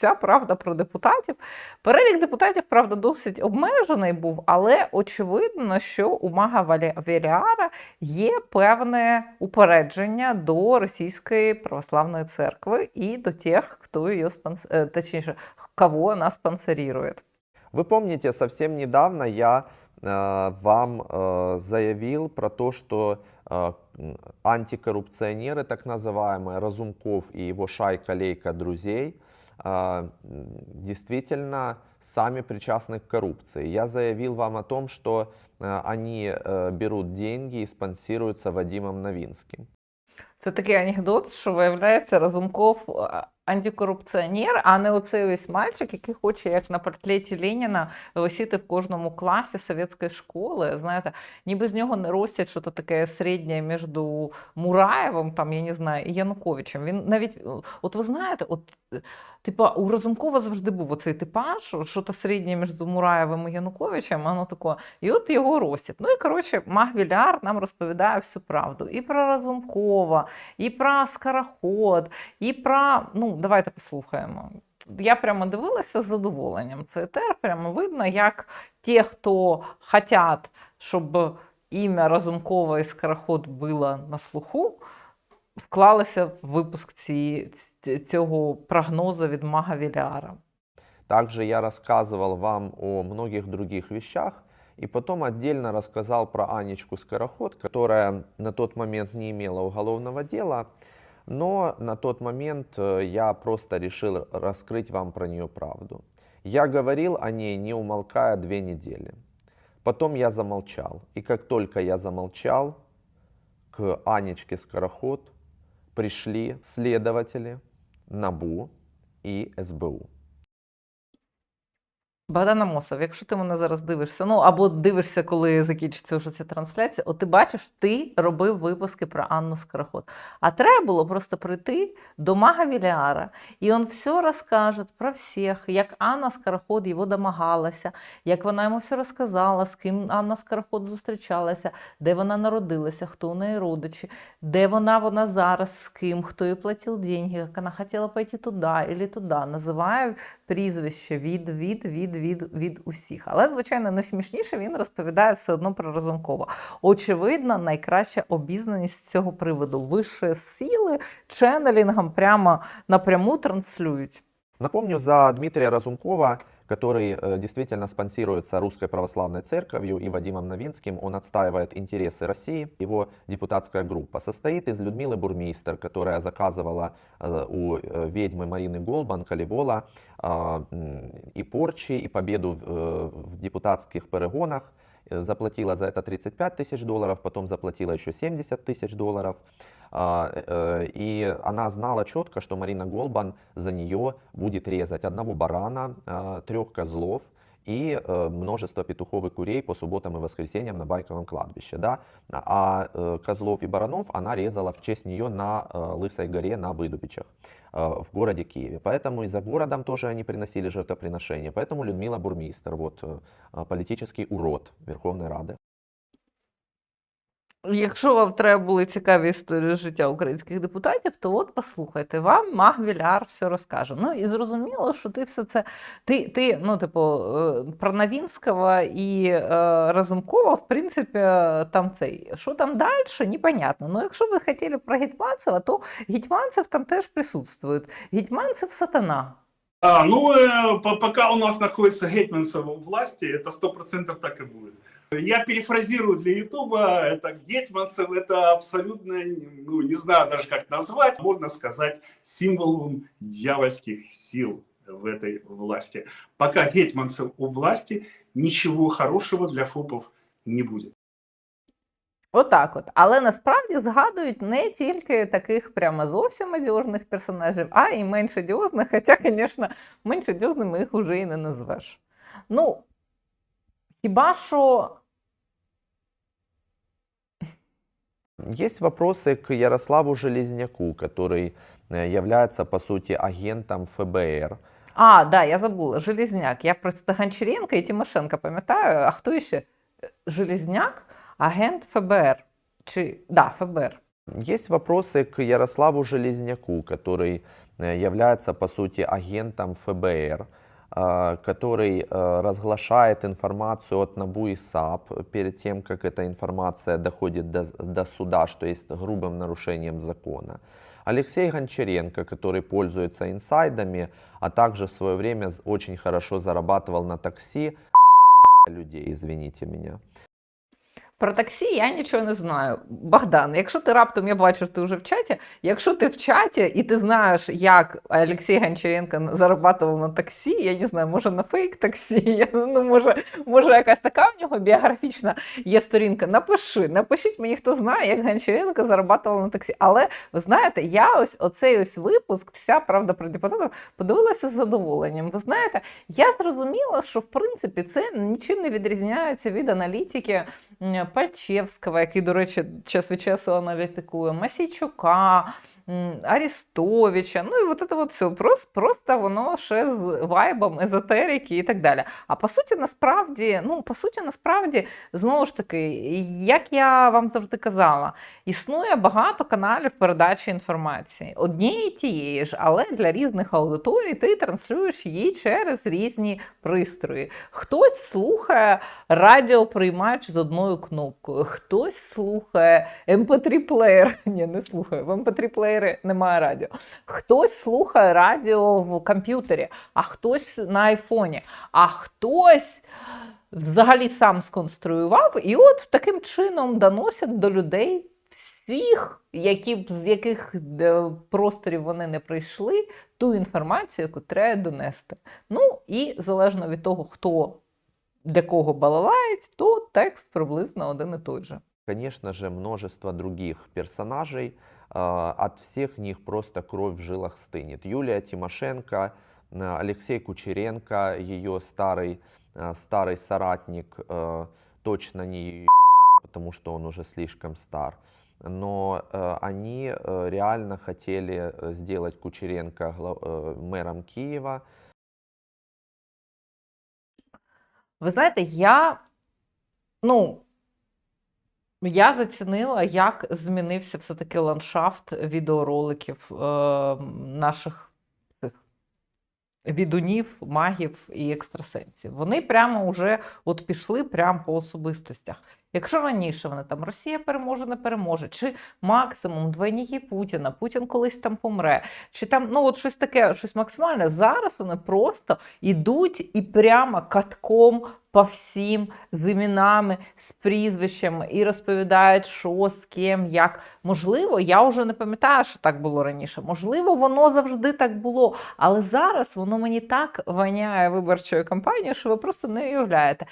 вся правда про депутатів. Перелік депутатів, правда, досить обмежений був, але очевидно, що у мага Валі- Веліара є певне упередження до Російської православної церкви і до тих, хто її спонс... е, точніше, кого вона спонсорує. Вы помните, совсем недавно я э, вам э, заявил про то, что э, м, антикоррупционеры, так называемые, Разумков и его шайка-лейка друзей, э, м, действительно сами причастны к коррупции. Я заявил вам о том, что э, они э, берут деньги и спонсируются Вадимом Новинским. Це такий анекдот, що виявляється, Разумков а, антикорупціонер, а не оцей ось мальчик, який хоче, як на портреті Леніна, висіти в кожному класі совєтської школи. Знаєте, ніби з нього не ростять щось таке середнє між Мураєвим, там, я не знаю, і Януковичем. Він навіть, от ви знаєте, от. Типа у Разумкова завжди був оцей типаж, що то середнє між Мураєвим і Януковичем, воно таке. І от його ростять. Ну і коротше, Маг Віляр нам розповідає всю правду. І про Разумкова, і про Скороход, і про. Ну, давайте послухаємо. Я прямо дивилася з задоволенням. Це етер, прямо видно, як ті, хто хочуть, щоб ім'я Разумкова і Скороход було на слуху, вклалися в випуск цієї, цього прогнозу від Мага Віляра. Также я рассказывал вам о многих других вещах, и потом отдельно рассказал про Анечку Скороход, которая на тот момент не имела уголовного дела, но на тот момент э, я просто решил раскрыть вам про нее правду. Я говорил о ней, не умолкая, две недели. Потом я замолчал. И как только я замолчал, к Анечке Скороход пришли следователи НАБУ и СБУ. Богдана Мосов, якщо ти мене зараз дивишся, ну або дивишся, коли закінчиться вже ця трансляція, от ти бачиш, ти робив випуски про Анну Скороход. А треба було просто прийти до Мага Віляра, і він все розкаже про всіх, як Анна Скороход його домагалася, як вона йому все розказала, з ким Анна Скороход зустрічалася, де вона народилася, хто у неї родичі, де вона, вона зараз, з ким, хто їй платив деньги, як вона хотіла пойти туди або туди. Називаю прізвище від, від, від, від від усіх. Але, звичайно, найсмішніше він розповідає все одно про Разумкова. Очевидно, найкраща обізнаність з цього приводу. Вищі сили ченнелінгом прямо напряму транслюють. Напомню за Дмитрия Разумкова, который э, действительно спонсируется Русской Православной Церковью и Вадимом Новинским. Он отстаивает интересы России. Его депутатская группа состоит из Людмилы Бурмейстер, которая заказывала э, у э, ведьмы Марины Голбан, Калевола э, м, и порчи, и победу в, депутатских перегонах. Заплатила за это 35 тысяч долларов, потом заплатила еще 70 тысяч долларов. А, э, И она знала четко, что Марина Голбан за нее будет резать одного барана, а, трех козлов и э, множество петухов и курей по субботам и воскресеньям на Байковом кладбище. Да? А э, козлов и баранов она резала в честь нее на э, Лысой горе на Выдубичах э, в городе Киеве. Поэтому и за городом тоже они приносили жертвоприношения. Поэтому Людмила Бурмистер, вот, э, а, политический урод Верховной Рады. Якщо вам треба були цікаві історії життя українських депутатів, то от послухайте, вам Маг Віляр все розкаже. Ну і зрозуміло, що ти все це. Ти, ти ну, типу, е, про Новінського і е, Разумкова, в принципі, там цей. Що там далі, непонятно. Ну, якщо ви хотіли про Гетьманцева, то Гетьманцев там теж присутствує. Гетьманцев сатана. А, ну, э, по- пока у нас находится Гетманцев у власти, это сто процентов так и будет. Я перефразирую для Ютуба, это Гетманцев, это абсолютно, ну, не знаю даже как назвать, можно сказать, символом дьявольских сил в этой власти. Пока Гетманцев у власти, ничего хорошего для ФОПов не будет. Отак от. Але насправді згадують не тільки таких прямо зовсім одіозних персонажів, а й менш одіозних, хоча, звісно, менш одіозними їх уже і не назвеш. Ну, хіба що Есть вопросы к Ярославу Железняку, который э, является, по сути, агентом ФБР. А, да, я забула. Железняк. Я просто Гончаренко і Тимошенко пам'ятаю. А хто ще? Железняк, агент ФБР. Чи да, ФБР. Есть вопросы к Ярославу Железняку, который э, является, по сути, агентом ФБР, э, Который э, разглашает информацию от НАБУ и САП перед тем, как эта информация доходит до, до суда, что есть грубым нарушением закона. Алексей Гончаренко, который пользуется инсайдами, а также в свое время очень хорошо зарабатывал на такси людей, извините меня. Про таксі я нічого не знаю. Богдан, якщо ти раптом я бачу, ти вже в чаті, якщо ти в чаті і ти знаєш, як Олексій Гончаренко зарабатував на таксі, я не знаю, може на фейк таксі, ну, може, може якась така в нього біографічна є сторінка. Напиши, напишіть мені, хто знає, як Гончаренко зарабатував на таксі. Але ви знаєте, я ось оцей ось випуск, вся правда про депутатів, подивилася з задоволенням. Ви знаєте, я зрозуміла, що в принципі це нічим не відрізняється від аналітики Пальчевського, який, до речі, час від часу аналітикує, Масійчука. Арістовича, ну і от це от все. Просто, просто воно ще з вайбом езотерики і так далі. А по суті, насправді, ну, по суті, насправді, знову ж таки, як я вам завжди казала, існує багато каналів передачі інформації, однієї тієї ж, але для різних аудиторій ти транслюєш її через різні пристрої. Хтось слухає радіоприймач з одною кнопкою, хтось слухає MP3-плеєр. Ні, не слухає. В MP3-плеєрі немає радіо. Хтось слухає радіо в комп'ютері, а хтось на айфоні, а хтось. Взагалі сам сконструював, і от таким чином доносять до людей всіх, які з яких е, просторів вони не прийшли, ту інформацію, яку треба донести. Ну і залежно від того, хто для кого балалають, то текст приблизно один і той же. Конечно же, множество других персонажей. Э, От всех них просто кровь в жилах стынет. Юлия Тимошенко, э, Алексей Кучеренко, ее старый, э, старый соратник, точно не ее, потому что он уже слишком стар. Но они реально хотели сделать Кучеренко мэром Киева. Ви знаєте, я ну. Я зацінила, як змінився все-таки ландшафт відеороликів е, наших цих відунів, магів і екстрасенсів. Вони прямо вже от пішли прямо по особистостях. Якщо раніше вони там Росія переможе, не переможе, чи максимум двойники Путіна, Путін колись там помре, чи там ну от щось таке, щось максимальне. Зараз вони просто ідуть і прямо катком по всім з іменами, з прізвищами і розповідають, що з ким, як. Можливо, я вже не пам'ятаю, що так було раніше. Можливо, воно завжди так було. Але зараз воно мені так воняє виборчою кампанією, що ви просто не уявляєте.